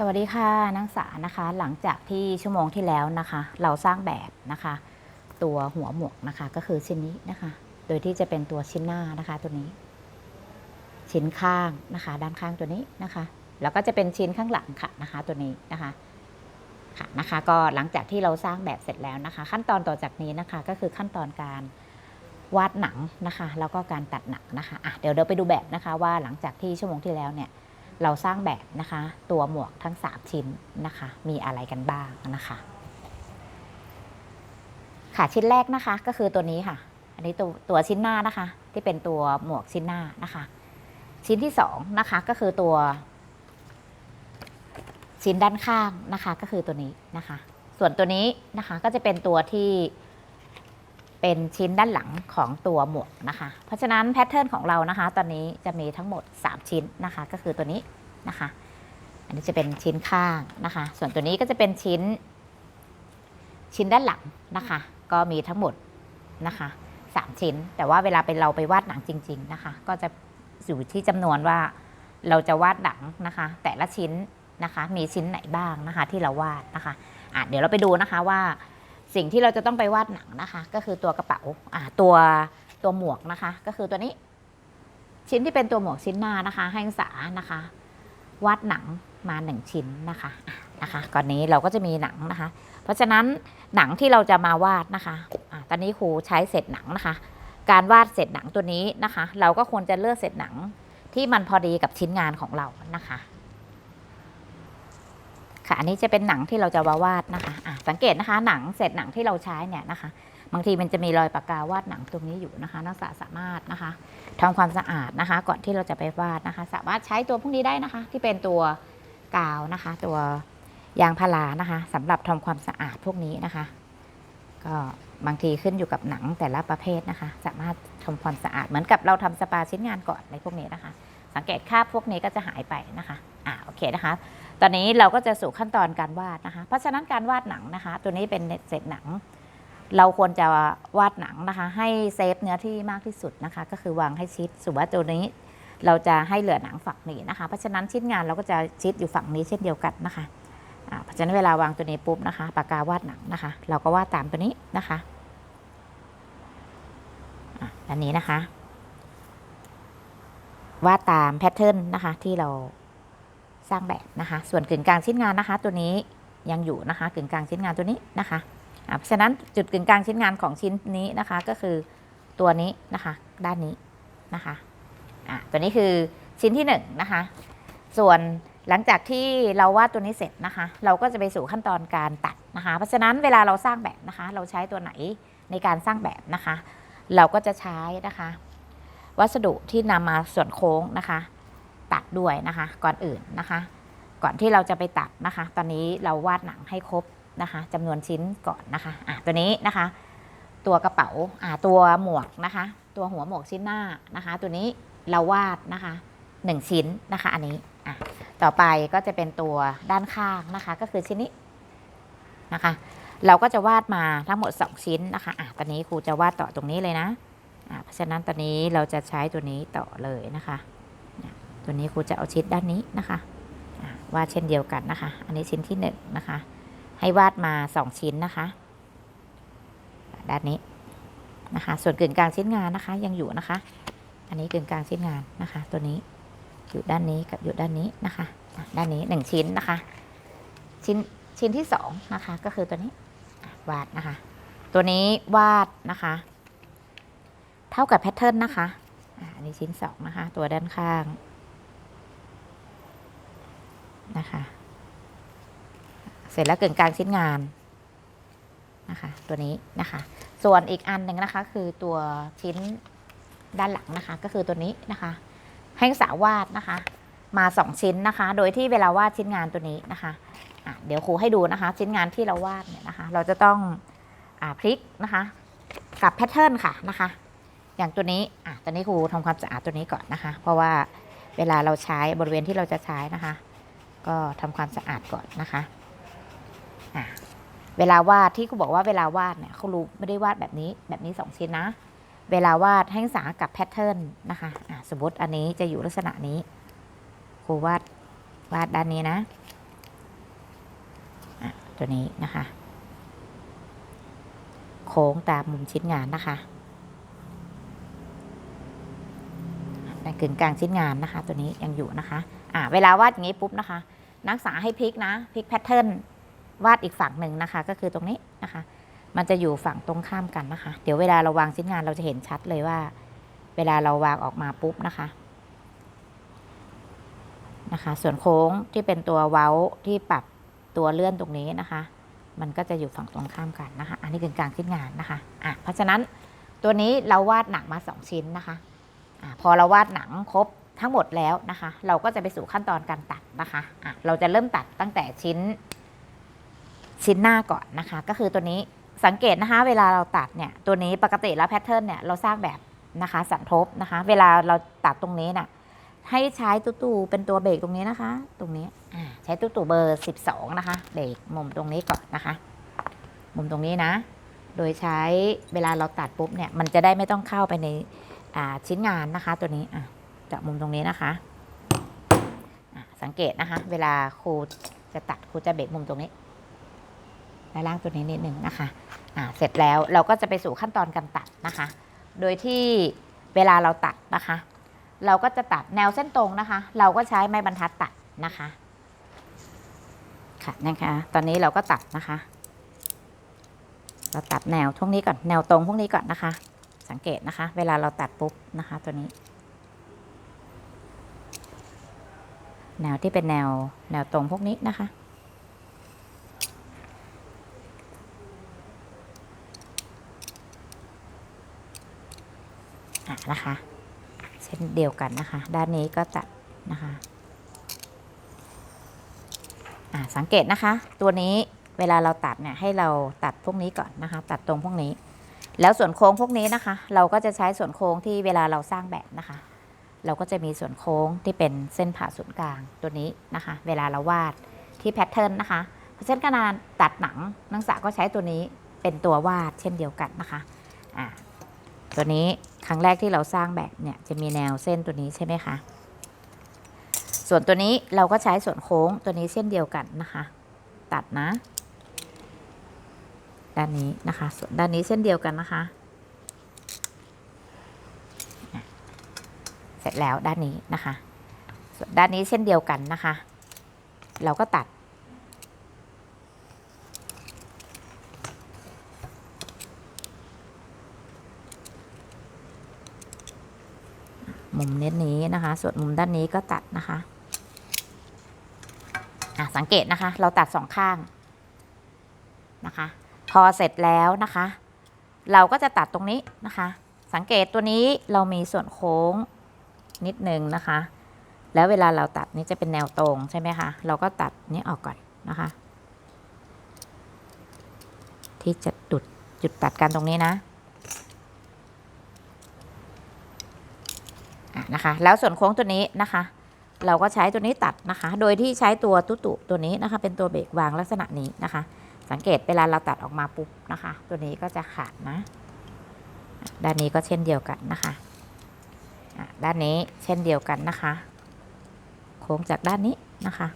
สวัสดีค่ะนักศึกษานะคะ หลังจากที่ชั่วโมงที่แล้วนะคะ เราสร้างแบบนะคะ ตัวหัวหมวกนะคะ ก็คือชิ้นนี้นะคะ โดยที่จะเป็นตัวชิ้นหน้านะคะ ตัวนี้ ชิ้นข้างนะคะ ด้านข้างตัวนี้นะคะ แล้วก็จะเป็นชิ้นข้างหลังค่ะนะคะ ตัวนี้นะคะค่ะนะคะ ก็หลังจากที่เราสร้างแบบเสร็จแล้วนะคะ ขั้นตอนต่อจากนี้นะคะ ก็คือขั้นตอนการวาดหนังนะคะ แล้วก็การตัดหนังนะคะอะเดี๋ยวเราไปดูแบบนะคะว่าหลังจากที่ชั่วโมงที่แล้วเนี่ย เราสร้างแบบนะคะ ตัวหมวกทั้ง 3 ชิ้นนะคะ มีอะไรกันบ้างนะคะ ค่ะชิ้นแรกนะคะก็คือตัวนี้ค่ะ อันนี้ตัวตัวชิ้นหน้านะคะ ที่เป็นตัวหมวกชิ้นหน้านะคะ ชิ้นที่สองนะคะก็คือตัว ชิ้นด้านข้างนะคะ ก็คือตัวนี้นะคะ ส่วนตัวนี้นะคะก็จะเป็นตัวที่ เป็นชิ้นด้านหลังของตัวหมวกนะคะ เพราะฉะนั้นแพทเทิร์นของเรานะคะ ตอนนี้จะมีทั้งหมด 3 ชิ้นนะคะ ก็คือตัวนี้นะคะ อันนี้จะเป็นชิ้นข้างนะคะ ส่วนตัวนี้ก็จะเป็นชิ้น ชิ้นด้านหลังนะคะ ก็มีทั้งหมดนะคะสามชิ้น แต่ว่าเวลาไปเราไปวาดหนังจริง ๆนะคะ ก็จะอยู่ที่จำนวนว่าเราจะวาดหนังนะคะ แต่ละชิ้นนะคะ มีชิ้นไหนบ้างนะคะ ที่เราวาดนะคะอะเดี๋ยวเราไปดูนะคะว่า สิ่งที่เราจะต้องไปวาดหนังนะคะ ก็คือตัวกระเป๋าอ่าตัวตัวหมวกนะคะ ก็คือตัวนี้ ชิ้นที่เป็นตัวหมวกชิ้นหน้านะคะ ให้ศึกษานะคะวาดหนังมาหนึ่งชิ้นนะคะอะนะคะก่อนนี้เราก็จะมีหนังนะคะ เพราะฉะนั้นหนังที่เราจะมาวาดนะคะอะตอนนี้ครูใช้เศษหนังนะคะ การวาดเศษหนังตัวนี้นะคะ เราก็ควรจะเลือกเศษหนังที่มันพอดีกับชิ้นงานของเรานะคะ ค่ะ อันนี้จะเป็นหนังที่เราจะมาวาดนะคะะสังเกตนะคะ หนังเศษหนังที่เราใช้เนี่ยนะคะ บางทีมันจะมีรอยปากกาวาดหนังตรงนี้อยู่นะคะนักศึกษาสามารถนะคะทำความสะอาดนะคะ ก่อนที่เราจะไปวาดนะคะ สามารถใช้ตัวพวกนี้ได้นะคะ ที่เป็นตัวกาวนะคะ ตัวยางพารานะคะสำหรับทำความสะอาดพวกนี้นะคะ ก็บางทีขึ้นอยู่กับหนังแต่ละประเภทนะคะ สามารถทำความสะอาดเหมือนกับเราทำสปาชิ้นงานก่อนในพวกนี้นะคะ สังเกตคราบพวกนี้ก็จะหายไปนะคะอ่าโอเคนะคะ ตอนนี้เราก็จะสู่ขั้นตอนการวาดนะคะ เพราะฉะนั้นการวาดหนังนะคะ ตัวนี้เป็นเศษหนัง เราควรจะวาดหนังนะคะ ให้เซฟเนื้อที่มากที่สุดนะคะ ก็คือวางให้ชิดสุว่าตัวนี้เราจะให้เหลือหนังฝั่งนี้นะคะ เพราะฉะนั้นชิ้นงานเราก็จะชิดอยู่ฝั่งนี้เช่นเดียวกันนะคะเพราะฉะนั้นเวลาวางตัวนี้ปุ๊บนะคะปากกาวาดหนังนะคะ เราก็วาดตามตัวนี้นะคะอันนี้นะคะ วาดตามแพทเทิร์นนะคะที่เรา สร้างแบบนะคะ ส่วนกึ่งกลางชิ้นงานนะคะ ตัวนี้ยังอยู่นะคะกึ่งกลางชิ้นงานตัวนี้นะคะเพราะฉะนั้นจุดกึ่งกลางชิ้นงานของชิ้นนี้นะคะ ก็คือตัวนี้นะคะ ด้านนี้นะคะอะตัวนี้คือชิ้นที่หนึ่งนะคะ ส่วนหลังจากที่เราวาดตัวนี้เสร็จนะคะ เราก็จะไปสู่ขั้นตอนการตัดนะคะ เพราะฉะนั้นเวลาเราสร้างแบบนะคะ เราใช้ตัวไหนในการสร้างแบบนะคะ เราก็จะใช้นะคะ วัสดุที่นำมาส่วนโค้งนะคะ ตัดด้วยนะคะ ก่อนอื่นนะคะ ก่อนที่เราจะไปตัดนะคะ ตอนนี้เราวาดหนังให้ครบนะคะจำนวนชิ้นก่อนนะคะอะตัวนี้นะคะ ตัวกระเป๋าอ่าตัวหมวกนะคะ ตัวหัวหมวกชิ้นหน้านะคะ ตัวนี้เราวาดนะคะหนึ่งชิ้นนะคะ อันนี้อะต่อไปก็จะเป็นตัวด้านข้างนะคะ ก็คือชิ้นนี้นะคะ เราก็จะวาดมาทั้งหมด 2 ชิ้นนะคะอะตอนนี้ครูจะวาดต่อตรงนี้เลยนะอะเพราะฉะนั้นตอนนี้เราจะใช้ตัวนี้ต่อเลยนะคะ ตัวนี้ครูจะเอาชิ้นด้านนี้นะคะอะวาดเช่นเดียวกันนะคะ อันนี้ชิ้นที่1นงนะคะ ให้วาดมา 2 ชิ้นนะคะ ด้านนี้นะคะ ส่วนกึ่งกลางชิ้นงานนะคะ ยังอยู่นะคะ อันนี้กึ่งกลางชิ้นงานนะคะ ตัวนี้อยู่ด้านนี้กับอยู่ด้านนี้นะคะ ด้านนี้หนึ่งชิ้นนะคะ ชิ้นชิ้นที่สองนะคะ ก็คือตัวนี้วาดนะคะ ตัวนี้วาดนะคะ เท่ากับแพทเทิร์นนะคะอะอันนี้ชิ้นสองนะคะ ตัวด้านข้าง นะคะ เสร็จแล้วเกึ่งกลางชิ้นงานนะคะ ตัวนี้นะคะ ส่วนอีกอันหนึ่งนะคะคือตัวชิ้นด้านหลังนะคะ ก็คือตัวนี้นะคะ ให้นักศึกษาวาดนะคะ มาสองชิ้นนะคะ โดยที่เวลาวาดชิ้นงานตัวนี้นะคะะเดี๋ยวครูให้ดูนะคะ ชิ้นงานที่เราวาดเนี่ยนะคะ เราจะต้องอพลิกนะคะ กับแพทเทิร์นค่ะนะคะ อย่างตัวนี้อะตัวนี้ครูทำความสะอาดตัวนี้ก่อนนะคะ เพราะว่าเวลาเราใช้บริเวณที่เราจะใช้นะคะ ก็ทำความสะอาดก่อนนะคะอะเวลาวาดที่ครูบอกว่าเวลาวาดเนี่ยเขารู้ไม่ได้วาดแบบนี้แบบนี้สองชิ้นนะ เวลาวาดให้ศึกษากับแพทเทิร์นนะคะอะสมมติอันนี้จะอยู่ลักษณะนี้ครูวาดวาดด้านนี้นะตัวนี้นะคะ โค้งตามมุมชิ้นงานนะคะ ในกึ่งกลางชิ้นงานนะคะ ตัวนี้ยังอยู่นะคะอ่าเวลาวาดอย่างนี้ปุ๊บนะคะ นักศึกษาให้พลิกนะพลิกแพทเทิร์นวาดอีกฝั่งหนึ่งนะคะ ก็คือตรงนี้นะคะ มันจะอยู่ฝั่งตรงข้ามกันนะคะ เดี๋ยวเวลาเราวางชิ้นงานเราจะเห็นชัดเลยว่า เวลาเราวางออกมาปุ๊บนะคะนะคะ ส่วนโค้งที่เป็นตัวเว้าที่ปรับตัวเลื่อนตรงนี้นะคะ มันก็จะอยู่ฝั่งตรงข้ามกันนะคะ อันนี้คือกลางชิ้นงานนะคะอะเพราะฉะนั้นตัวนี้เราวาดหนังมาสองชิ้นนะคะ พอเราวาดหนังครบทั้งหมดแล้วนะคะ เราก็จะไปสู่ขั้นตอนการตัดนะคะะเราจะเริ่มตัดตั้งแต่ชิ้น ชิ้นหน้าก่อนนะคะ ก็คือตัวนี้สังเกตนะคะ เวลาเราตัดเนี่ยตัวนี้ปกติแล้วแพทเทิร์นเนี่ยเราสร้างแบบนะคะสันทบนะคะ เวลาเราตัดตรงนี้น่ะให้ใช้ตู้ตูเป็นตัวเบรกตรงนี้นะคะ ตรงนี้ใช้ตู้ตูเบอร์ 12 นะคะเบรกมุมตรงนี้ก่อนนะคะ มุมตรงนี้นะ โดยใช้เวลาเราตัดปุ๊บเนี่ยมันจะได้ไม่ต้องเข้าไปใน ชิ้นงานนะคะตัวนี้จากมุมตรงนี้นะคะะสังเกตนะคะ เวลาครูจะตัดครูจะเบรกมุมตรงนี้ด้านล่างตัวนี้นิดหนึ่งนะคะะเสร็จแล้วเราก็จะไปสู่ขั้นตอนการตัดนะคะ โดยที่เวลาเราตัดนะคะ เราก็จะตัดแนวเส้นตรงนะคะ เราก็ใช้ไม้บรรทัดตัดนะคะค่ะนะคะตอนนี้เราก็ตัดนะคะ เราตัดแนวพวกนี้ก่อนแนวตรงพวกนี้ก่อนนะคะ สังเกตนะคะ เวลาเราตัดปุ๊บนะคะตัวนี้ แนวที่เป็นแนวแนวตรงพวกนี้นะคะ อะนะคะเช่นเดียวกันนะคะ ด้านนี้ก็ตัดนะคะอะสังเกตนะคะ ตัวนี้เวลาเราตัดเนี่ยให้เราตัดพวกนี้ก่อนนะคะ ตัดตรงพวกนี้ แล้วส่วนโค้งพวกนี้นะคะ เราก็จะใช้ส่วนโค้งที่เวลาเราสร้างแบบนะคะ เราก็จะมีส่วนโค้งที่เป็นเส้นผ่าศูนย์กลางตัวนี้นะคะ เวลาเราวาดที่แพทเทิร์นนะคะเพราะเช่นการตัดหนังนักศึกษาก็ใช้ตัวนี้เป็นตัววาดเช่นเดียวกันนะคะอ่าตัวนี้ครั้งแรกที่เราสร้างแบบเนี่ยจะมีแนวเส้นตัวนี้ใช่ไหมคะส่วนตัวนี้เราก็ใช้ส่วนโค้งตัวนี้เช่นเดียวกันนะคะ ตัดนะ ด้านนี้นะคะ ส่วนด้านนี้เช่นเดียวกันนะคะ เสร็จแล้วด้านนี้นะคะ ส่วนด้านนี้เช่นเดียวกันนะคะ เราก็ตัด มุมเน้นนี้นะคะ ส่วนมุมด้านนี้ก็ตัดนะคะอะสังเกตนะคะ เราตัดสองข้างนะคะ พอเสร็จแล้วนะคะ เราก็จะตัดตรงนี้นะคะ สังเกตตัวนี้เรามีส่วนโค้งนิดนึงนะคะ แล้วเวลาเราตัดนี่จะเป็นแนวตรงใช่ไหมคะ เราก็ตัดนี้ออกก่อนนะคะ ที่จะจุดจุดตัดกันตรงนี้นะะนะคะ แล้วส่วนโค้งตัวนี้นะคะ เราก็ใช้ตัวนี้ตัดนะคะ โดยที่ใช้ตัวตุตุตัวนี้นะคะ เป็นตัวเบรกวางลักษณะนี้นะคะ สังเกตเวลาเราตัดออกมาปุ๊บนะคะ ตัวนี้ก็จะขาดนะ ด้านนี้ก็เช่นเดียวกันนะคะ ด้านนี้เช่นเดียวกันนะคะ โค้งจากด้านนี้นะคะ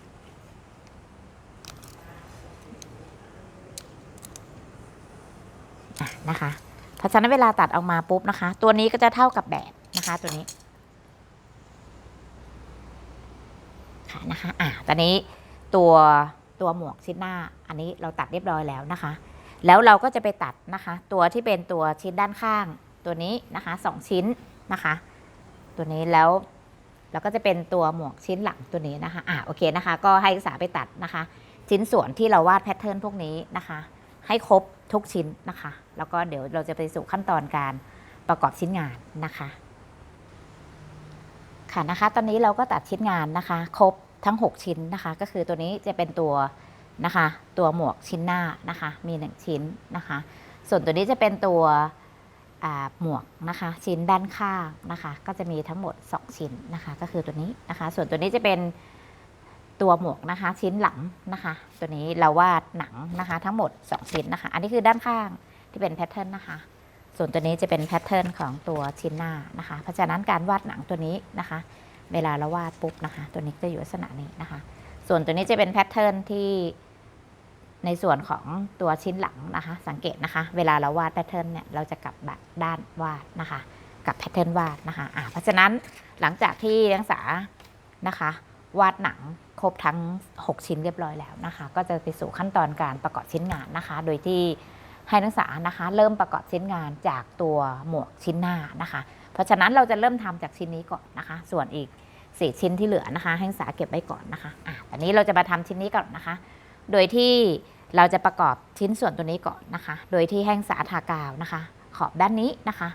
อะนะคะเพราะฉะนั้นเวลาตัดออกมาปุ๊บนะคะ ตัวนี้ก็จะเท่ากับแบบนะคะตัวนี้ค่ะนะคะ อะตอนนี้ตัว ตัวหมวกชิ้นหน้า อันนี้เราตัดเรียบร้อยแล้วนะคะ แล้วเราก็จะไปตัดนะคะ ตัวที่เป็นตัวชิ้นด้านข้าง ตัวนี้นะคะสองชิ้นนะคะ ตัวนี้แล้วเราก็จะเป็นตัวหมวกชิ้นหลังตัวนี้นะคะอะโอเคนะคะ ก็ให้ศึกษาไปตัดนะคะ ชิ้นส่วนที่เราวาดแพทเทิร์นพวกนี้นะคะ ให้ครบทุกชิ้นนะคะ แล้วก็เดี๋ยวเราจะไปสู่ขั้นตอนการประกอบชิ้นงานนะคะค่ะนะคะ ตอนนี้เราก็ตัดชิ้นงานนะคะ ครบ ทั้ง 6 ชิ้นนะคะ ก็คือตัวนี้จะเป็นตัวนะคะ ตัวหมวกชิ้นหน้านะคะ มี 1 ชิ้นนะคะ ส่วนตัวนี้จะเป็นตัวหมวกนะคะ ชิ้นด้านข้างนะคะ ก็จะมีทั้งหมด 2 ชิ้นนะคะ ก็คือตัวนี้นะคะ ส่วนตัวนี้จะเป็นตัวหมวกนะคะ ชิ้นหลังนะคะ ตัวนี้เราวาดหนังนะคะ ทั้งหมด 2 ชิ้นนะคะ อันนี้คือด้านข้างที่เป็นแพทเทิร์นนะคะ ส่วนตัวนี้จะเป็นแพทเทิร์นของตัวชิ้นหน้านะคะ เพราะฉะนั้นการวาดหนังตัวนี้นะคะ เวลาเราวาดปุ๊บนะคะ ตัวนี้จะอยู่ลักษณะนี้นะคะ ส่วนตัวนี้จะเป็นแพทเทิร์นที่ในส่วนของตัวชิ้นหลังนะคะ สังเกตนะคะ เวลาเราวาดแพทเทิร์นเนี่ยเราจะกลับแบบด้านวาดนะคะกลับแพทเทิร์นวาดนะคะอ่าเพราะฉะนั้นหลังจากที่นักศึกษานะคะ วาดหนังครบทั้ง 6 ชิ้นเรียบร้อยแล้วนะคะ ก็จะไปสู่ขั้นตอนการประกอบชิ้นงานนะคะ โดยที่ให้นักศึกษานะคะ เริ่มประกอบชิ้นงานจากตัวหมวกชิ้นหน้านะคะ เพราะฉะนั้นเราจะเริ่มทำจากชิ้นนี้ก่อนนะคะ ส่วนอีก 4 ชิ้นที่เหลือนะคะให้นักศึกษาเก็บไว้ก่อนนะคะอะตอนนี้เราจะมาทำชิ้นนี้ก่อนนะคะ โดยที่เราจะประกอบชิ้นส่วนตัวนี้ก่อนนะคะ โดยที่ให้นักศึกษาทากาวนะคะ ขอบด้านนี้นะคะ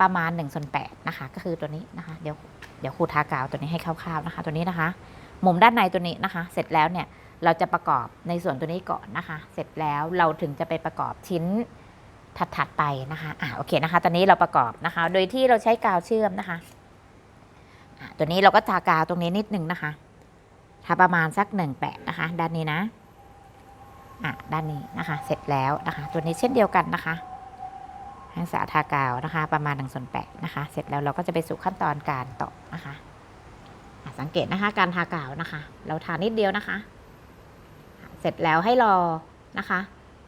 ประมาณ1ส่วน8นะคะ ก็คือตัวนี้นะคะ เดี๋ยวเดี๋ยวครูทากาวตัวนี้ให้คร่าวๆนะคะ ตัวนี้นะคะ มุมด้านในตัวนี้นะคะ เสร็จแล้วเนี่ยเราจะประกอบในส่วนตัวนี้ก่อนนะคะ เสร็จแล้วเราถึงจะไปประกอบชิ้นถัดๆไปนะคะ อ่าโอเคนะคะ ตอนนี้เราประกอบนะคะ โดยที่เราใช้กาวเชื่อมนะคะ ตัวนี้เราก็ทากาวตรงนี้นิดนึงนะคะทาประมาณสัก1 8นะคะ ด้านนี้นะอะด้านนี้นะคะ เสร็จแล้วนะคะ ตัวนี้เช่นเดียวกันนะคะให้ศึกษาทากาวนะคะ ประมาณ1ส่วน8นะคะ เสร็จแล้วเราก็จะไปสู่ขั้นตอนการต่อนะคะสังเกตนะคะ การทากาวนะคะ เราทานิดเดียวนะคะ เสร็จแล้วให้รอนะคะ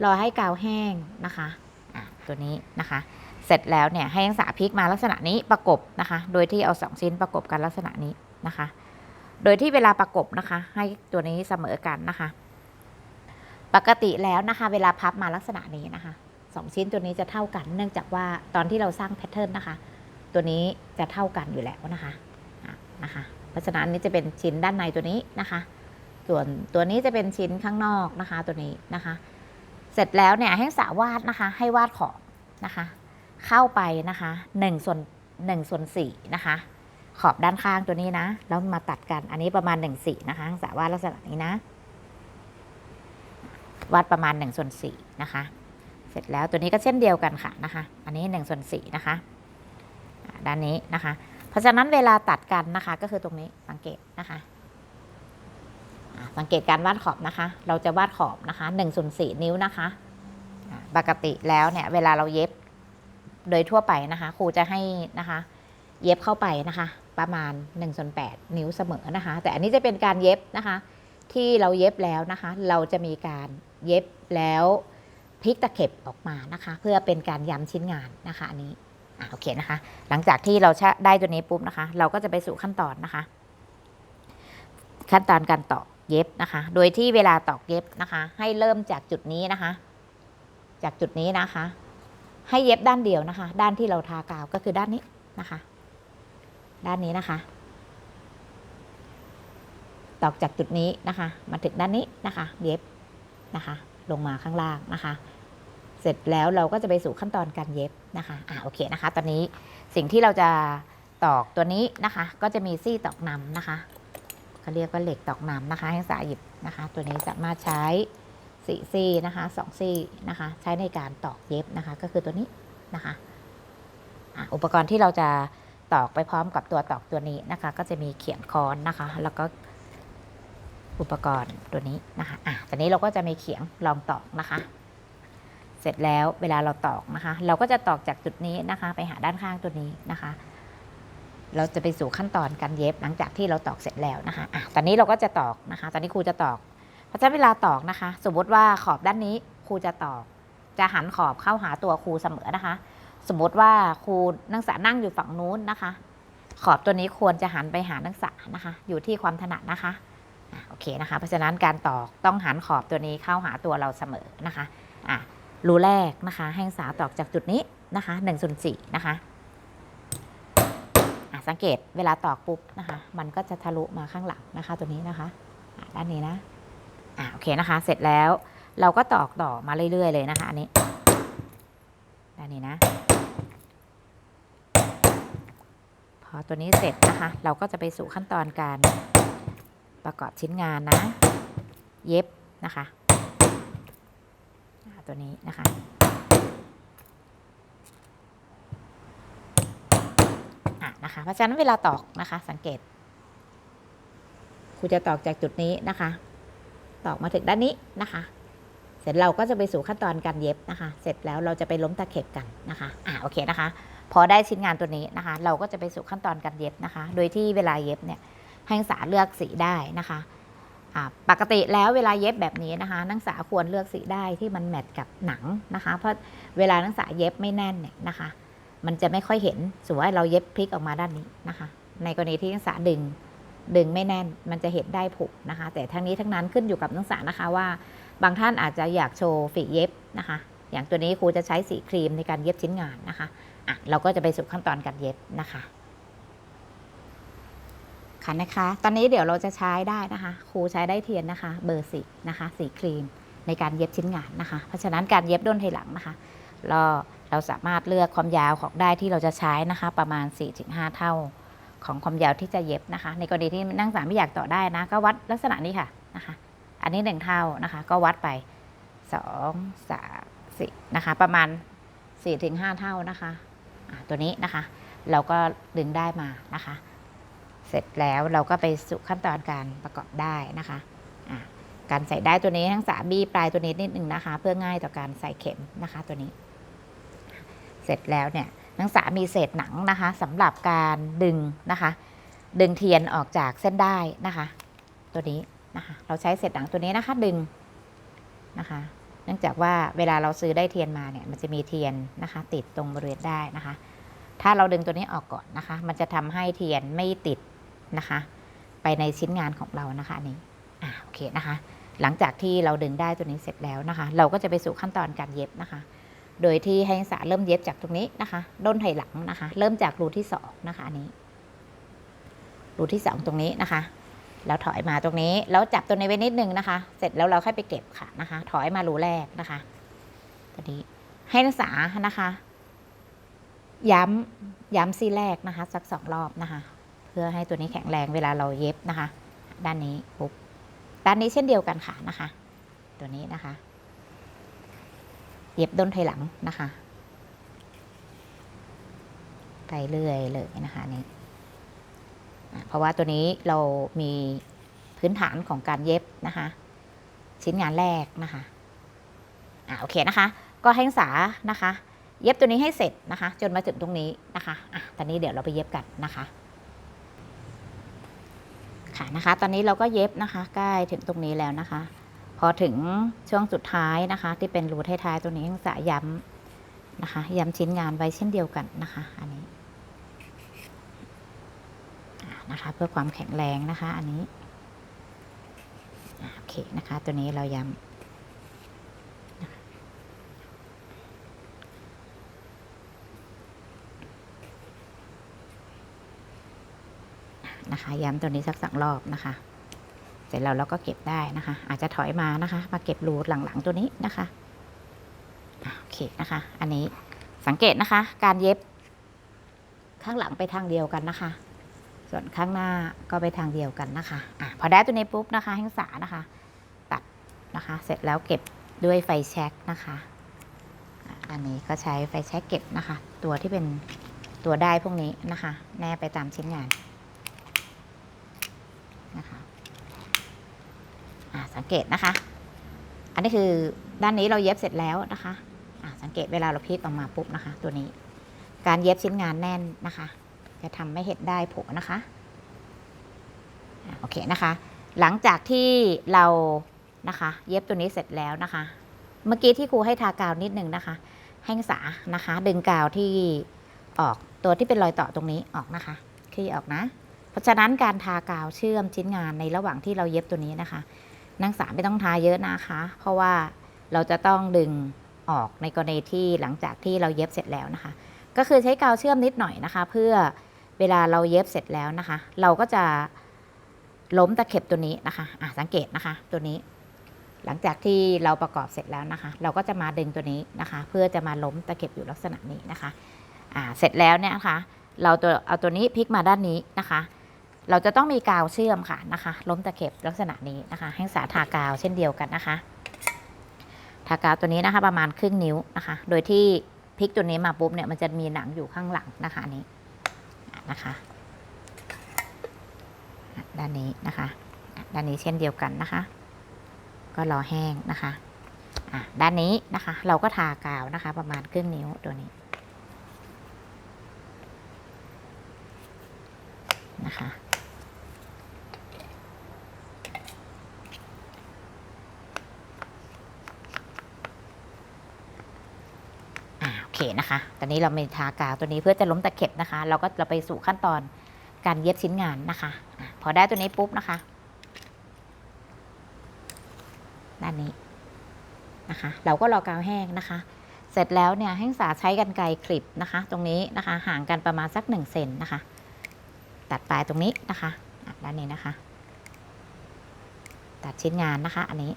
รอให้กาวแห้งนะคะอะตัวนี้นะคะ เสร็จแล้วเนี่ยให้นักศึกษาพลิกมาลักษณะนี้ประกบนะคะ โดยที่เอาสองชิ้นประกบกันลักษณะนี้นะคะ โดยที่เวลาประกบนะคะ ให้ตัวนี้เสมอกันนะคะ ปกติแล้วนะคะ เวลาพับมาลักษณะนี้นะคะสองชิ้นตัวนี้จะเท่ากัน เนื่องจากว่าตอนที่เราสร้างแพทเทิร์นนะคะ ตัวนี้จะเท่ากันอยู่แล้วนะคะนะคะ เพราะฉะนั้นนี้จะเป็นชิ้นด้านในตัวนี้นะคะ ส่วนตัวนี้จะเป็นชิ้นข้างนอกนะคะ ตัวนี้นะคะ เสร็จแล้วเนี่ยให้นักศึกษาวาดนะคะ ให้วาดขอบนะคะ เข้าไปนะคะ1ส่วน1ส่วน4นะคะ ขอบด้านข้างตัวนี้นะ แล้วมาตัดกัน อันนี้ประมาณ1 4นะคะนักศึกษาวาลักษณะนี้นะวาดประมาณ1ส่วน4นะคะ เสร็จแล้วตัวนี้ก็เช่นเดียวกันค่ะนะคะ อันนี้1ส่วน4นะคะ ด้านนี้นะคะ เพราะฉะนั้นเวลาตัดกันนะคะ ก็คือตรงนี้สังเกตนะคะสังเกตการวาดขอบนะคะ เราจะวาดขอบนะคะ1ส่วน4นิ้วนะคะ ปกติแล้วเนี่ยเวลาเราเย็บ โดยทั่วไปนะคะครูจะให้นะคะ เย็บเข้าไปนะคะ ประมาณ1ส่วน8นิ้วเสมอนะคะ แต่อันนี้จะเป็นการเย็บนะคะ ที่เราเย็บแล้วนะคะ เราจะมีการเย็บแล้วพลิกตะเข็บออกมานะคะ เพื่อเป็นการย้ำชิ้นงานนะคะอันนี้อะโอเคนะคะ หลังจากที่เราได้ตัวนี้ปุ๊บนะคะ เราก็จะไปสู่ขั้นตอนนะคะ ขั้นตอนการตอกเย็บนะคะ โดยที่เวลาตอกเย็บนะคะ ให้เริ่มจากจุดนี้นะคะ จากจุดนี้นะคะ ให้เย็บด้านเดียวนะคะ ด้านที่เราทากาวก็คือด้านนี้นะคะ ด้านนี้นะคะตอกจากจุดนี้นะคะ มาถึงด้านนี้นะคะ เย็บนะคะ ลงมาข้างล่างนะคะ เสร็จแล้วเราก็จะไปสู่ขั้นตอนการเย็บนะคะอ่าโอเคนะคะ ตอนนี้สิ่งที่เราจะตอกตัวนี้นะคะ ก็จะมีซี่ตอกนำนะคะเขาเรียกว่าเหล็กตอกนำนะคะให้สาหยิบนะคะ ตัวนี้สามารถใช้ สี่ซี่นะคะสองซี่นะคะใช้ในการตอกเย็บนะคะ ก็คือตัวนี้นะคะอุปกรณ์ที่เราจะตอกไปพร้อมกับตัวตอกตัวนี้นะคะ ก็จะมีเขียงค้อนนะคะ แล้วก็อุปกรณ์ตัวนี้นะคะอะตอนนี้เราก็จะมีเขียงรองตอกนะคะ เสร็จแล้วเวลาเราตอกนะคะ เราก็จะตอกจากจุดนี้นะคะ ไปหาด้านข้างตัวนี้นะคะ เราจะไปสู่ขั้นตอนการเย็บหลังจากที่เราตอกเสร็จแล้วนะคะอะตอนนี้เราก็จะตอกนะคะ ตอนนี้ครูจะตอก เพราะฉะนั้นเวลาตอกนะคะ สมมติว่าขอบด้านนี้ครูจะตอก จะหันขอบเข้าหาตัวครูเสมอนะคะ สมมติว่าครูนักศึกษานั่งอยู่ฝั่งนู้นนะคะ ขอบตัวนี้ควรจะหันไปหานักศึกษานะคะ อยู่ที่ความถนัดนะคะโอเคนะคะ เพราะฉะนั้นการตอกต้องหันขอบตัวนี้เข้าหาตัวเราเสมอนะคะอะรูแรกนะคะให้นักศึกษาตอกจากจุดนี้นะคะ1ส่วน4นะคะสังเกตเวลาตอกปุ๊บนะคะ มันก็จะทะลุมาข้างหลังนะคะ ตัวนี้นะคะ ด้านนี้นะ อะโอเคนะคะ เสร็จแล้วเราก็ตอกต่อมาเรื่อย ๆ เลยนะคะ อันนี้ด้านนี้นะ พอตัวนี้เสร็จนะคะ เราก็จะไปสู่ขั้นตอนการประกอบชิ้นงานนะ เย็บนะคะตัวนี้นะคะอะนะคะ เพราะฉะนั้นเวลาตอกนะคะ สังเกตครูจะตอกจากจุดนี้นะคะ ตอกมาถึงด้านนี้นะคะ เสร็จเราก็จะไปสู่ขั้นตอนการเย็บนะคะ เสร็จแล้วเราจะไปล้มตะเข็บกันนะคะอ่าโอเคนะคะ พอได้ชิ้นงานตัวนี้นะคะ เราก็จะไปสู่ขั้นตอนการเย็บนะคะ โดยที่เวลาเย็บเนี่ยให้นักศึกษาเลือกสีได้นะคะอ่าปกติแล้วเวลาเย็บแบบนี้นะคะนักศึกษาควรเลือกสีได้ที่มันแมทกับหนังนะคะ เพราะเวลานักศึกษาเย็บไม่แน่นเนี่ยนะคะ มันจะไม่ค่อยเห็นสมมติว่าเราเย็บพลิกออกมาด้านนี้นะคะ ในกรณีที่นักศึกษาดึง ดึงไม่แน่นมันจะเห็นได้ผุนะคะ แต่ทั้งนี้ทั้งนั้นขึ้นอยู่กับนักศึกษานะคะว่า บางท่านอาจจะอยากโชว์ฝีเย็บนะคะ อย่างตัวนี้ครูจะใช้สีครีมในการเย็บชิ้นงานนะคะอะเราก็จะไปสู่ขั้นตอนการเย็บนะคะค่ะนะคะ ตอนนี้เดี๋ยวเราจะใช้ได้นะคะ ครูใช้ได้เทียนนะคะ เบอร์สีนะคะ สีครีมในการเย็บชิ้นงานนะคะ เพราะฉะนั้นการเย็บด้นไทหลังนะคะเราเราสามารถเลือกความยาวของได้ที่เราจะใช้นะคะ ประมาณ 4-5 เท่า ของความยาวที่จะเย็บนะคะ ในกรณีที่นักศึกษาไม่อยากต่อได้นะ ก็วัดลักษณะนี้ค่ะนะคะ อันนี้หนึ่งเท่านะคะ ก็วัดไปสองสามสี่นะคะ ประมาณ4ี่ถึงห้าเท่านะคะะตัวนี้นะคะ เราก็ดึงได้มานะคะ เสร็จแล้วเราก็ไปสู่ขั้นตอนการประกอบได้นะคะะการใส่ได้ตัวนี้ทั้งสาบี้ปลายตัวนี้นิดนึงนะคะ เพื่อง่ายต่อการใส่เข็มนะคะ ตัวนี้ เสร็จแล้วเนี่ย นักศึกษามีเศษหนังนะคะสำหรับการดึงนะคะ ดึงเทียนออกจากเส้นได้นะคะ ตัวนี้นะคะเราใช้เศษหนังตัวนี้นะคะดึงนะคะ เนื่องจากว่าเวลาเราซื้อได้เทียนมาเนี่ยมันจะมีเทียนนะคะ ติดตรงบริเวณได้นะคะ ถ้าเราดึงตัวนี้ออกก่อนนะคะ มันจะทำให้เทียนไม่ติดนะคะ ไปในชิ้นงานของเรานะคะอันนี้อ่าโอเคนะคะ หลังจากที่เราดึงได้ตัวนี้เสร็จแล้วนะคะ เราก็จะไปสู่ขั้นตอนการเย็บนะคะ โดยที่ให้นักศึกษาเริ่มเย็บจากตรงนี้นะคะด้นไถหลังนะคะ เริ่มจากรูที่สองนะคะอันนี้ รูที่สองตรงนี้นะคะ แล้วถอยมาตรงนี้ แล้วจับตัวนี้ไว้นิดนึงนะคะ เสร็จแล้วเราค่อยไปเก็บค่ะนะคะ ถอยมารูแรกนะคะตัวนี้ให้นักศึกษานะคะ ย้ำย้ำซี่แรกนะคะ สักสองรอบนะคะ เพื่อให้ตัวนี้แข็งแรงเวลาเราเย็บนะคะ ด้านนี้ปุ๊บด้านนี้เช่นเดียวกันค่ะนะคะ ตัวนี้นะคะ เย็บด้นไทหลังนะคะไปเรื่อยเลยนะคะนี่เพราะว่าตัวนี้เรามีพื้นฐานของการเย็บนะคะ ชิ้นงานแรกนะคะอ่าโอเคนะคะ ก็ให้ศึกษานะคะ เย็บตัวนี้ให้เสร็จนะคะ จนมาถึงตรงนี้นะคะอะตอนนี้เดี๋ยวเราไปเย็บกันนะคะค่ะนะคะ ตอนนี้เราก็เย็บนะคะ ใกล้ถึงตรงนี้แล้วนะคะ พอถึงช่วงสุดท้ายนะคะ ที่เป็นรูท้ายๆตัวนี้นักศึกษาย้ำนะคะ ย้ำชิ้นงานไว้เช่นเดียวกันนะคะ อันนี้นะคะ เพื่อความแข็งแรงนะคะ อันนี้โอเคนะคะ ตัวนี้เราย้ำนะคะย้ำตัวนี้สักสองรอบนะคะ เสร็จแล้วเราก็เก็บได้นะคะ อาจจะถอยมานะคะ มาเก็บรูหลังๆตัวนี้นะคะโอเคนะคะ อันนี้สังเกตนะคะ การเย็บข้างหลังไปทางเดียวกันนะคะ ส่วนข้างหน้าก็ไปทางเดียวกันนะคะอะพอได้ตัวนี้ปุ๊บนะคะให้นักศึกษานะคะ ตัดนะคะ เสร็จแล้วเก็บด้วยไฟแช็กนะคะอะอันนี้ก็ใช้ไฟแช็กเก็บนะคะ ตัวที่เป็นตัวได้พวกนี้นะคะ แนบไปตามชิ้นงานนะคะ อะ สังเกตนะคะ อันนี้คือด้านนี้เราเย็บเสร็จแล้วนะคะสังเกตเวลาเราพลิกออกมาปุ๊บนะคะ ตัวนี้ การเย็บชิ้นงานแน่นนะคะ จะทำให้เห็นได้ผลนะคะอะโอเคนะคะ หลังจากที่เรานะคะ เย็บตัวนี้เสร็จแล้วนะคะ เมื่อกี้ที่ครูให้ทากาวนิดนึงนะคะให้นักศึกษานะคะ ดึงกาวที่ออกตัวที่เป็นรอยต่อตรงนี้ออกนะคะคลี่ออกนะ เพราะฉะนั้นการทากาวเชื่อมชิ้นงานในระหว่างที่เราเย็บตัวนี้นะคะ นักศึกษาไม่ต้องทาเยอะนะคะ เพราะว่าเราจะต้องดึงออกในกรณีที่หลังจากที่เราเย็บเสร็จแล้วนะคะ ก็คือใช้กาวเชื่อมนิดหน่อยนะคะ เพื่อเวลาเราเย็บเสร็จแล้วนะคะ เราก็จะล้มตะเข็บตัวนี้นะคะอะสังเกตนะคะตัวนี้ หลังจากที่เราประกอบเสร็จแล้วนะคะ เราก็จะมาดึงตัวนี้นะคะ เพื่อจะมาล้มตะเข็บอยู่ลักษณะนี้นะคะอ่าเสร็จแล้วเนี่ยนะคะ เราตัวเอาตัวนี้พลิกมาด้านนี้นะคะ เราจะต้องมีกาวเชื่อมค่ะนะคะ ล้มตะเข็บลักษณะนี้นะคะให้สาทากาวเช่นเดียวกันนะคะ ทากาวตัวนี้นะคะ ประมาณครึ่งนิ้วนะคะ โดยที่พลิกตัวนี้มาปุ๊บเนี่ยมันจะมีหนังอยู่ข้างหลังนะคะอันนี้นะคะด้านนี้นะคะด้านนี้เช่นเดียวกันนะคะ ก็รอแห้งนะคะอะด้านนี้นะคะ เราก็ทากาวนะคะ ประมาณครึ่งนิ้วตัวนี้นะคะ เคนะคะ ตอนนี้เราไมีทากาวตัวนี้เพื่อจะล้มตะเข็บนะคะ เราก็เราไปสู่ขั้นตอนการเย็บชิ้นงานนะคะอะพอได้ตัวนี้ปุ๊บนะคะ ด้านนี้นะคะ เราก็รอกาวแห้งนะคะ เสร็จแล้วเนี่ยให้นักศึกษาใช้กันไกรคลิปนะคะ ตรงนี้นะคะ ห่างกันประมาณสัก1เซนนะคะ ตัดปลายตรงนี้นะคะด้านนี้นะคะ ตัดชิ้นงานนะคะ อันนี้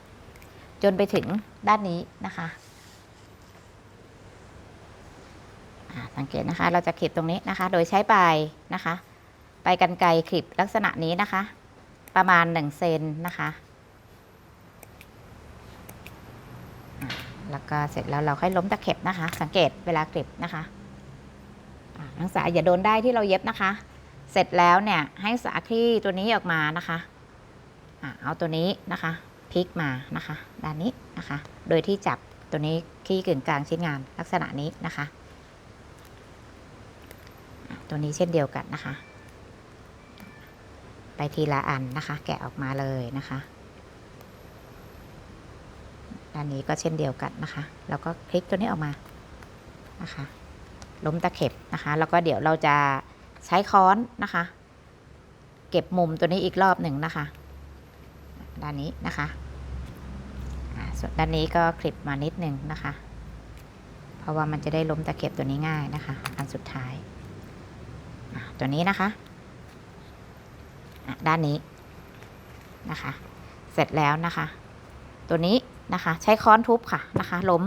จนไปถึงด้านนี้นะคะอะ สังเกตนะคะ เราจะคลิปตรงนี้นะคะ โดยใช้ปลายนะคะปลายกันไกรคลิปลักษณะนี้นะคะ ประมาณ1เซนนะคะ แล้วก็เสร็จแล้วเราค่อยล้มตะเข็บนะคะ สังเกตเวลากริบนะคะนักศึกษาอย่าโดนได้ที่เราเย็บนะคะ เสร็จแล้วเนี่ยให้สาคลี่ตัวนี้ออกมานะคะเอาตัวนี้นะคะพลิกมานะคะ ด้านนี้นะคะ โดยที่จับตัวนี้ขี้กึ่งกลางชิ้นงานลักษณะนี้นะคะ ตัวนี้เช่นเดียวกันนะคะ ไปทีละอันนะคะ แกะออกมาเลยนะคะด้านนี้ก็เช่นเดียวกันนะคะ แล้วก็พลิกตัวนี้ออกมานะคะ ล้มตะเข็บนะคะ แล้วก็เดี๋ยวเราจะใช้ค้อนนะคะ เก็บมุมตัวนี้อีกรอบหนึ่งนะคะด้านนี้นะคะส่วนด้านนี้ก็คลิปมานิดหนึ่งนะคะ เพราะว่ามันจะได้ล้มตะเข็บตัวนี้ง่ายนะคะ อันสุดท้าย ตัวนี้นะคะด้านนี้นะคะ เสร็จแล้วนะคะ ตัวนี้นะคะใช้ค้อนทุบค่ะนะคะ ล้ม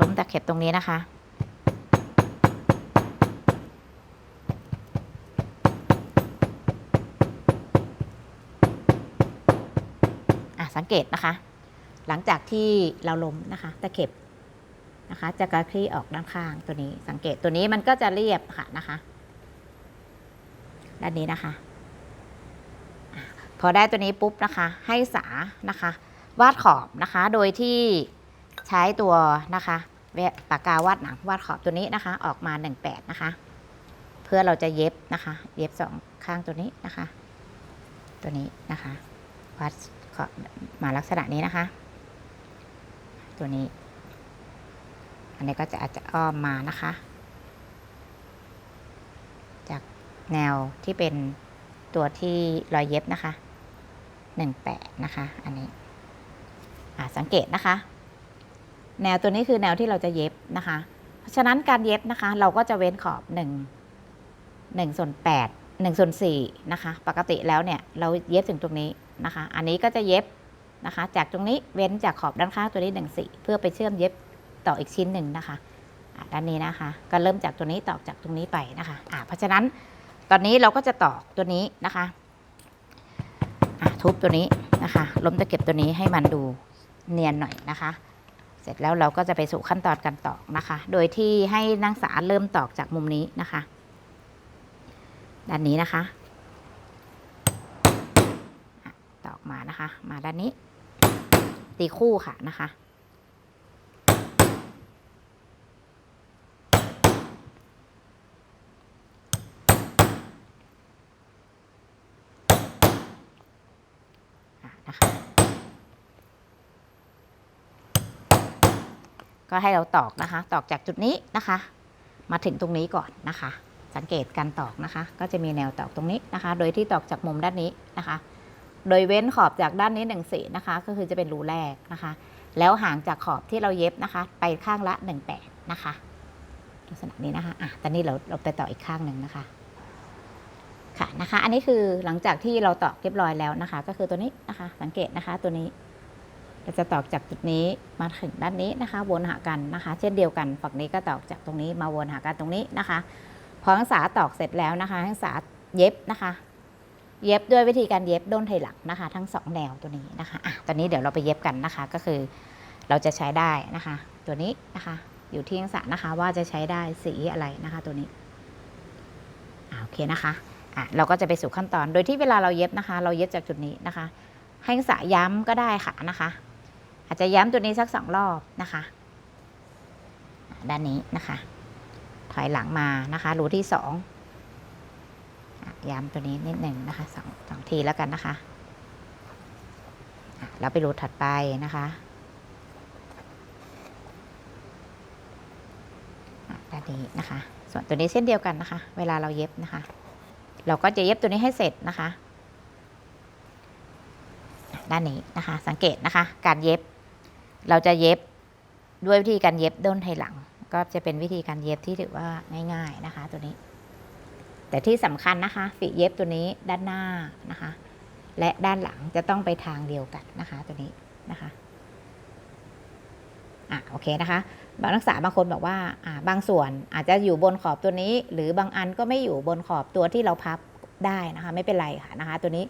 ล้มตะเข็บตรงนี้นะคะอะสังเกตนะคะ หลังจากที่เราล้มนะคะ ตะเข็บ นะคะ จะกระคลี่ออกด้านข้างตัวนี้สังเกตตัวนี้มันก็จะเรียบค่ะนะคะด้านนี้นะคะ พอได้ตัวนี้ปุ๊บนะคะ ให้สานะคะ วาดขอบนะคะ โดยที่ใช้ตัวนะคะเวปากกาวาดหนังวาดขอบตัวนี้นะคะ ออกมา 18 นะคะ เพื่อเราจะเย็บนะคะ เย็บสองข้างตัวนี้นะคะ ตัวนี้นะคะวาดขอบมาลักษณะนี้นะคะ ตัวนี้ อันนี้ก็จะอาจจะอ้อมมานะคะ จากแนวที่เป็นตัวที่รอยเย็บนะคะหนึ่งแปดนะคะ อันนี้สังเกตนะคะ แนวตัวนี้คือแนวที่เราจะเย็บนะคะ เพราะฉะนั้นการเย็บนะคะ เราก็จะเว้นขอบหนึ่งหนึ่งส่วนแปดหนึ่งส่วนสี่นะคะ ปกติแล้วเนี่ยเราเย็บถึงตรงนี้นะคะ อันนี้ก็จะเย็บนะคะ จากตรงนี้เว้นจากขอบด้านข้างตัวนี้หนึ่งสี่เพื่อไปเชื่อมเย็บ ต่ออีกชิ้นหนึ่งนะคะด้านนี้นะคะ ก็เริ่มจากตัวนี้ตอกจากตรงนี้ไปนะคะะเพราะฉะนั้นตอนนี้เราก็จะตอกตัวนี้นะคะะทุบตัวนี้นะคะล้มตะเก็บตัวนี้ให้มันดูเนียนหน่อยนะคะ เสร็จแล้วเราก็จะไปสู่ขั้นตอนการตอกนะคะ โดยที่ให้นักศึกษาเริ่มตอกจากมุมนี้นะคะ ด้านนี้นะคะะตอกมานะคะ มาด้านนี้ ตีคู่ค่ะนะคะ อะนะคะ ก็ให้เราตอกนะคะ ตอกจากจุดนี้นะคะ มาถึงตรงนี้ก่อนนะคะ สังเกตการตอกนะคะ ก็จะมีแนวตอกตรงนี้นะคะ โดยที่ตอกจากมุมด้านนี้นะคะ โดยเว้นขอบจากด้านนี้หนึ่งสีนะคะ ก็คือจะเป็นรูแรกนะคะ แล้วห่างจากขอบที่เราเย็บนะคะ ไปข้างละหนึ่งแปดนะคะลักษณะนี้นะคะอะตอนนี้เราเราไปต่ออีกข้างหนึ่งนะคะค่ะนะคะ อันนี้คือหลังจากที่เราตอกเรียบร้อยแล้วนะคะ ก็คือตัวนี้นะคะ สังเกตนะคะตัวนี้ เราจะตอกจากจุดนี้มาถึงด้านนี้นะคะ วนหากันนะคะ เช่นเดียวกันฝั่งนี้ก็ตอกจากตรงนี้มาวนหากันตรงนี้นะคะ พอนักศึกษาตอกเสร็จแล้วนะคะนักศึกษาเย็บนะคะ เย็บด้วยวิธีการเย็บด้นไทหลังนะคะ ทั้งสองแนวตัวนี้นะคะอะตอนนี้เดี๋ยวเราไปเย็บกันนะคะ ก็คือเราจะใช้ได้นะคะ ตัวนี้นะคะ อยู่ที่นักศึกษานะคะว่าจะใช้ได้สีอะไรนะคะตัวนี้อะโอเคนะคะอะเราก็จะไปสู่ขั้นตอน โดยที่เวลาเราเย็บนะคะ เราเย็บจากจุดนี้นะคะ ให้นักศึกษาย้ำก็ได้ค่ะนะคะ อาจจะย้ำตัวนี้สักสองรอบนะคะ ด้านนี้นะคะ ถอยหลังมานะคะรูที่สองย้ำตัวนี้นิดหนึ่งนะคะสองสองทีแล้วกันนะคะอะแล้วไปรูถัดไปนะคะด้านนี้นะคะ ส่วนตัวนี้เช่นเดียวกันนะคะ เวลาเราเย็บนะคะ เราก็จะเย็บตัวนี้ให้เสร็จนะคะ ด้านนี้นะคะ สังเกตนะคะ การเย็บ เราจะเย็บด้วยวิธีการเย็บด้นไทยหลัง ก็จะเป็นวิธีการเย็บที่ถือว่าง่าย ๆนะคะ ตัวนี้ แต่ที่สำคัญนะคะ ฝีเย็บตัวนี้ด้านหน้านะคะ และด้านหลังจะต้องไปทางเดียวกันนะคะ ตัวนี้นะคะอะโอเคนะคะบางนักศึกษาบางคนบอกว่าอ่าบางส่วนอาจจะอยู่บนขอบตัวนี้ หรือบางอันก็ไม่อยู่บนขอบตัวที่เราพับได้นะคะ ไม่เป็นไรค่ะนะคะ ตัวนี้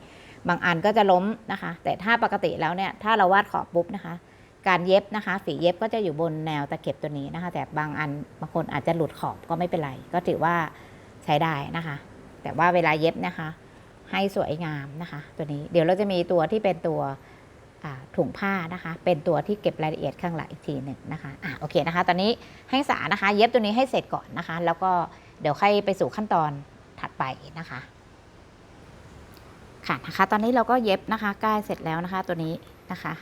บางอันก็จะล้มนะคะ แต่ถ้าปกติแล้วเนี่ยถ้าเราวาดขอบปุ๊บนะคะ การเย็บนะคะ ฝีเย็บก็จะอยู่บนแนวตะเข็บตัวนี้นะคะ แต่บางอันบางคนอาจจะหลุดขอบก็ไม่เป็นไร ก็ถือว่าใช้ได้นะคะ แต่ว่าเวลาเย็บนะคะ ให้สวยงามนะคะ ตัวนี้เดี๋ยวเราจะมีตัวที่เป็นตัวถุงผ้านะคะ เป็นตัวที่เก็บรายละเอียดข้างหลังอีกทีหนึ่งนะคะอะโอเคนะคะ ตอนนี้ให้สานะคะ เย็บตัวนี้ให้เสร็จก่อนนะคะ แล้วก็เดี๋ยวค่อยไปสู่ขั้นตอนถัดไปนะคะ ค่ะนะคะ ตอนนี้เราก็เย็บนะคะใกล้เสร็จแล้วนะคะตัวนี้นะคะ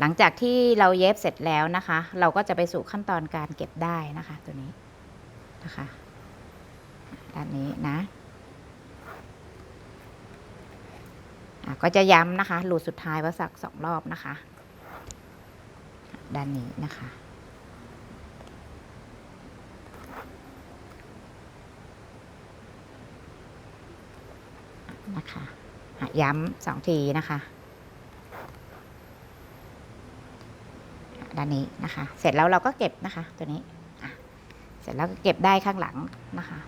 หลังจากที่เราเย็บเสร็จแล้วนะคะ เราก็จะไปสู่ขั้นตอนการเก็บได้นะคะตัวนี้นะคะด้านนี้นะก็จะย้ำนะคะรูสุดท้ายว่าสักสองรอบนะคะ ด้านนี้นะคะนะคะย้ำสองทีนะคะ ด้านนี้นะคะ เสร็จแล้วเราก็เก็บนะคะตัวนี้เสร็จแล้วก็เก็บได้ข้างหลังนะคะ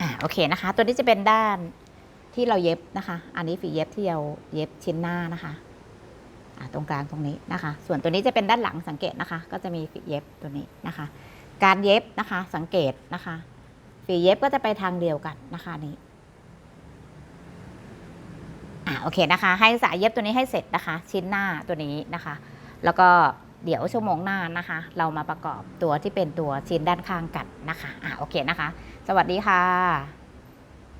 อ่าโอเคนะคะ ตัวนี้จะเป็นด้านที่เราเย็บนะคะ อันนี้ฝีเย็บที่เราเย็บชิ้นหน้านะคะอ่าตรงกลางตรงนี้นะคะ ส่วนตัวนี้จะเป็นด้านหลังสังเกตนะคะ ก็จะมีฝีเย็บตัวนี้นะคะ การเย็บนะคะสังเกตนะคะ ฝีเย็บก็จะไปทางเดียวกันนะคะนี้อ่าโอเคนะคะ ให้สายเย็บตัวนี้ให้เสร็จนะคะ ชิ้นหน้าตัวนี้นะคะ แล้วก็เดี๋ยวชั่วโมงหน้านะคะ เรามาประกอบตัวที่เป็นตัวชิ้นด้านข้างกันนะคะอ่าโอเคนะคะ สวัสดีค่ะ